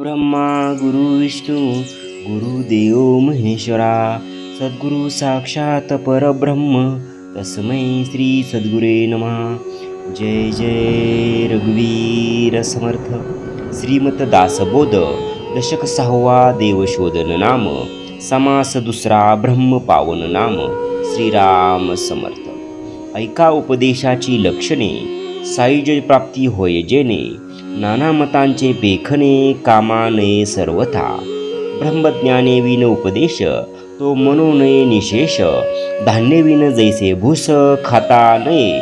ब्रह्मा गुरु विष्णू गुरुदेव महेश्वरा सद्गुरु साक्षात परब्रह्म तस्मै श्री सद्गुरे नमः. जय जय रघुवीर समर्थ. श्रीमत दासबोध दशक सहावा देवशोधन नाम समास दुसरा ब्रह्म पावन नाम श्रीराम समर्थ. ऐका उपदेशाची लक्षणे सायुज प्राप्ती होय जेणे नाना मतांचे पेखणे कामाने सर्वथा. ब्रह्मज्ञाने विन उपदेश तो मनोनये निशेष. धान्य विन जैसे भूस खाता नये.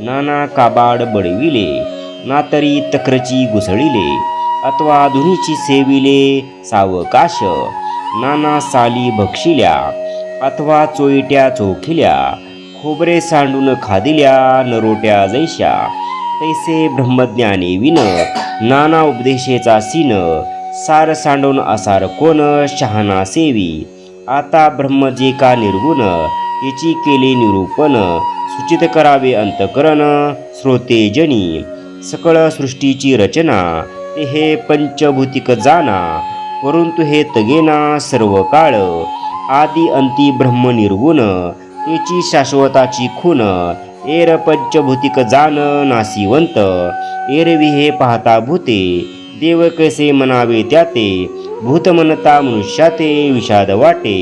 नाना काबाड बडविले ना तरी तक्रची घुसळिले अथवा धुनीची सेविले सावकाश. नाना साली भक्षिल्या अथवा चोईट्या चोखिल्या. खोबरे सांडून खादिल्या नरोट्या जैशा. तैसे ब्रह्मज्ञानी विन नाना उपदेशेचा सीन सार सांडून असार कोण शहाणा सेवी. आता ब्रह्म जे का निर्गुण याची केले निरूपण सूचित करावे अंतकरण श्रोते जनी. सकळ सृष्टीची रचना ते हे पंचभूतिक जाना परंतु हे तगेना सर्व काळ. आदी अंती ब्रह्म निर्गुण याची शाश्वताची खून एर पंचभूतिक जान नासिवंत एरवी हे पाहता भूते देव कसे म्हणावे त्याते भूत म्हणता मनुष्याते विषाद वाटे.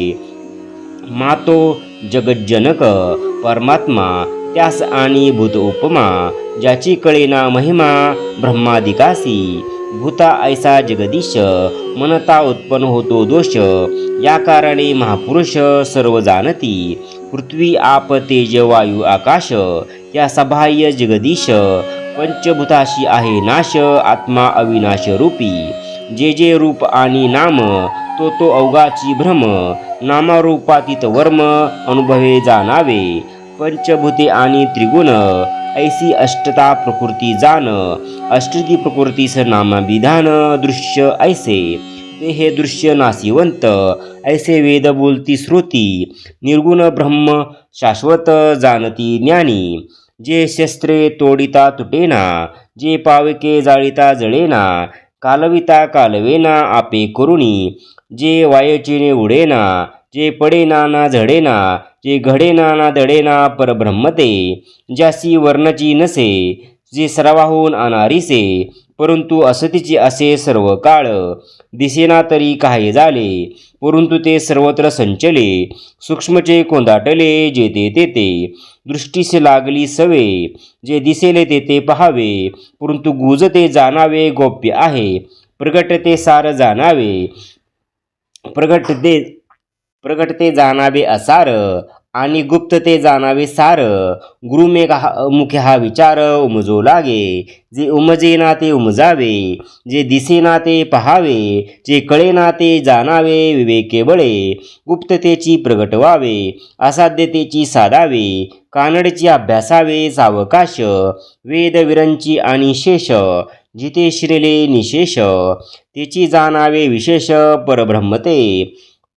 मातो जगज्जनक परमात्मा त्यास आणि भूत उपमा ज्याची कळेना महिमा ब्रह्मादिकासी भूता ऐसा जगदीश मनता उत्पन्न होतो दोष. या कारणे महापुरुष सर्व जाणती पृथ्वी आप तेज वायू आकाश. या सबाह्य जगदीश पंचभूताशी आहे नाश आत्मा अविनाश रूपी. जे जे रूप आणि नाम तो तो अवगाची भ्रम. नामारूपातीत वर्म अनुभवे जाणावे. पंचभूते आणि त्रिगुण ऐसी अष्टता प्रकृती जाण अष्टती प्रकृतीस नामाभिधान दृश्य ऐसे। ते हे दृश्य नासिवंत ऐसे वेद बोलती श्रुती निर्गुण ब्रह्म शाश्वत जाणती ज्ञानी। जे शस्त्रे तोडिता तुटेना जे पावके जाळीता जळेना कालविता कालवेना आपे करुणी। जे वायचिने उडेना जे पडेना ना झडेना जे घडेना ना दडेना परब्रह्मते ज्यासी वर्णाची नसे जे सर्वाहून अनारीसे परंतु असतीचे असे सर्व काळ दिसेना तरी काही झाले परंतु ते सर्वत्र संचले सूक्ष्मचे कोंदाटले जेते तेते दृष्टीस लागली सवे जे दिसेले तेथे पहावे परंतु गुजते जाणावे गोप्य आहे प्रगट ते सार जाणावे प्रगट ते प्रगट ते जाणावे असार आणि गुप्त ते जाणावे सार. गुरुमेघ हा मुखे हा विचार उमजो लागे. जे उमजेना ते उमजावे जे दिसेना ते पहावे जे कळेना ते जाणावे विवेके बळे. गुप्ततेची प्रगट व्हावे असाध्यतेची साधावे कानडची अभ्यासावे सावकाश वेदविरंची आणि शेष जिथे शिरले निशेष त्याची जाणावे विशेष परब्रह्मते.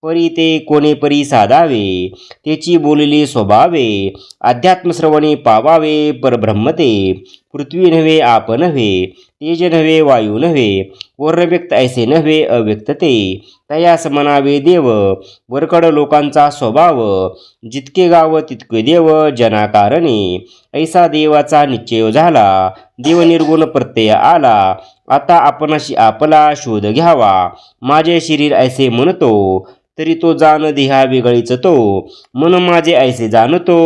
परी ते कोणे परी साधावे त्याची बोलले स्वभावे अध्यात्मश्रवणे पावावे परब्रह्मते पृथ्वी नव्हे आपण नव्हे तेज नव्हे वायू नव्हे वर्णव्यक्त ऐसे नव्हे अव्यक्तते तयास म्हणावे देव वरकड लोकांचा स्वभाव जितके गाव तितके देव जनाकारणे. ऐसा देवाचा निश्चय झाला देव निर्गुण प्रत्यय आला. आता आपणाशी आपला शोध घ्यावा. माझे शरीर ऐसे म्हणतो तरी तो जाण देहा वेगळीच तो. मन माझे ऐसे जाणतो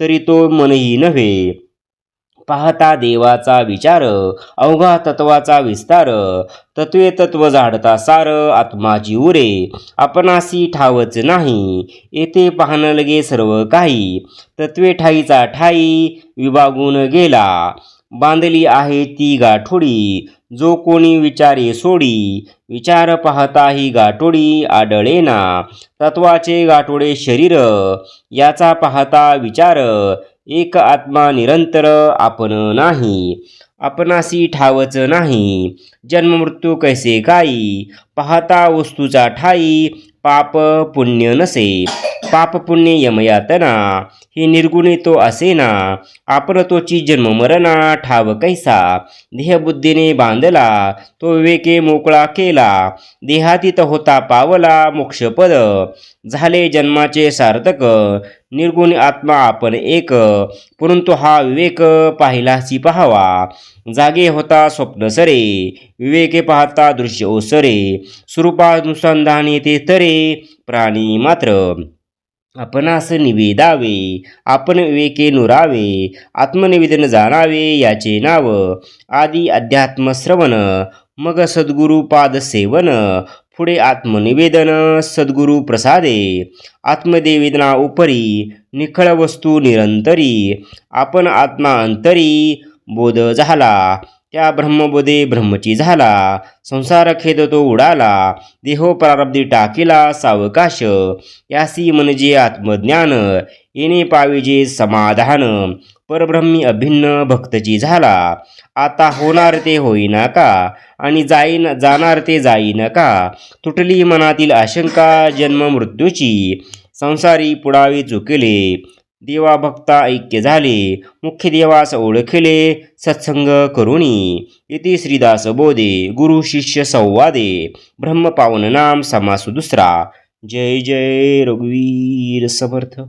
तरी तो मनही नव्हे. पाहता देवाचा विचार अवघा तत्वाचा विस्तार तत्वे तत्व झाडता सार आत्माची उरे आपणासी ठावच नाही येथे पाहणं लगे सर्व काही तत्वे ठाईचा ठाई विभागून गेला बांधली आहे ती गाठोडी जो कोणी विचारे सोडी विचार पाहता ही गाठोडी आढळेना तत्वाचे गाठोडे शरीर याचा पाहता विचार एक आत्मा निरंतर आपण नाही आपणासी ठावच नाही. जन्ममृत्यू कैसे काही पाहता वस्तूचा ठाई पाप पुण्य नसे. पाप पुण्य यमयातना. हे निर्गुणी तो असेना. आपण तोची जन्म मरणा ठाव कैसा. देहबुद्धीने बांधला तो विवेके मोकळा केला. देहातीत होता पावला मोक्षपद. झाले जन्माचे सार्थक. निर्गुण आत्मा आपण एक. परंतु हा विवेक पाहिलासी पाहावा. जागे होता स्वप्न सरे. विवेके पाहता दृश्य ओसरे. स्वरूपानुसंधाने ते तरे. प्राणी मात्र. आपणास निवेदावे आपण विवेके नुरावे आत्मनिवेदन जाणावे याचे नाव आदी अध्यात्मश्रवण मग सद्गुरु पाद सेवन पुढे आत्मनिवेदन सद्गुरु प्रसादे आत्मदेवेदना उपरी निखळ वस्तू निरंतरी आपण आत्मा अंतरी बोध झाला त्या ब्रह्मबोधे ब्रह्मची झाला? संसार खेद तो उडाला. देहो प्रारब्धी टाकीला सावकाश. यासी म्हणजे आत्मज्ञान येणे पाविजे समाधान. परब्रह्मी अभिन्न भक्तची झाला. आता होणार ते होईना का? आणि जाईन जाणार ते जाईन का? तुटली मनातील आशंका जन्म मृत्यूची. संसारी पुडावी चुकले. देवा भक्ता ऐक्य झाले मुख्य देवास ओळखले सत्संग करुणी. इति श्रीदास बोधे गुरु शिष्य संवादे ब्रह्म पावन नाम समासु दुसरा. जय जय रघुवीर समर्थ.